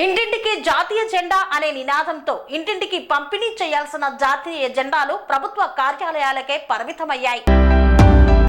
ఇంటింటికి జాతీయ జెండా అనే నినాదంతో ఇంటింటికి పంపిణీ చేయాల్సిన జాతీయ జెండాలు ప్రభుత్వ కార్యాలయాలకే పరిమితమయ్యాయి.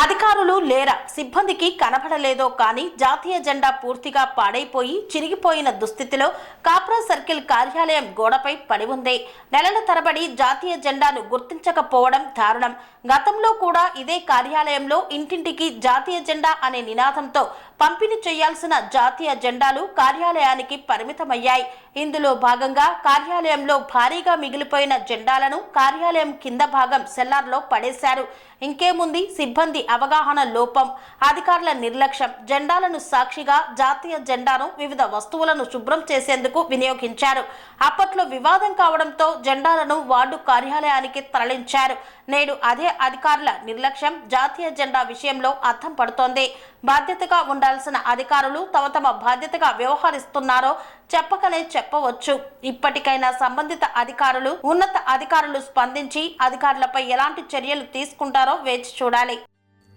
అధికారులు లేరా సిబ్బందికి కనబడలేదో కానీ జాతీయ జెండా పూర్తిగా పాడైపోయి చిరిగిపోయిన దుస్థితిలో కాప్రా సర్కిల్ కార్యాలయం గోడపై పడి ఉంది. నెలల తరబడి జాతీయ జెండాను గుర్తించకపోవడం దారుణం. గతంలో కూడా ఇదే కార్యాలయంలో ఇంటింటికి జాతీయ జెండా అనే నినాదంతో పంపిణీ చేయాల్సిన జాతీయ జెండాలు కార్యాలయానికి పరిమితమయ్యాయి. ఇందులో భాగంగా కార్యాలయంలో భారీగా మిగిలిపోయిన జెండాలను కార్యాలయం కింద భాగం సెల్లార్లో పడేశారు. ఇంకేముంది సిబ్బంది అవగాహన లోపం అధికారుల నిర్లక్ష్యం జెండాలను సాక్షిగా జాతీయ జెండాను వివిధ వస్తువులను శుభ్రం చేసేందుకు వినియోగించారు. అప్పట్లో వివాదం కావడంతో జెండాలను వార్డు కార్యాలయానికి తరలించారు. నేడు అదే అధికారుల నిర్లక్ష్యం జాతీయ జెండా విషయంలో అర్థం పడుతోంది. బాధ్యతగా ఉండాల్సిన అధికారులు తమ తమ బాధ్యతగా వ్యవహరిస్తున్నారో చెప్పకనే చెప్పవచ్చు. ఇప్పటికైనా సంబంధిత అధికారులు ఉన్నత అధికారులు స్పందించి అధికారులపై ఎలాంటి చర్యలు తీసుకుంటారో వేచి చూడాలి.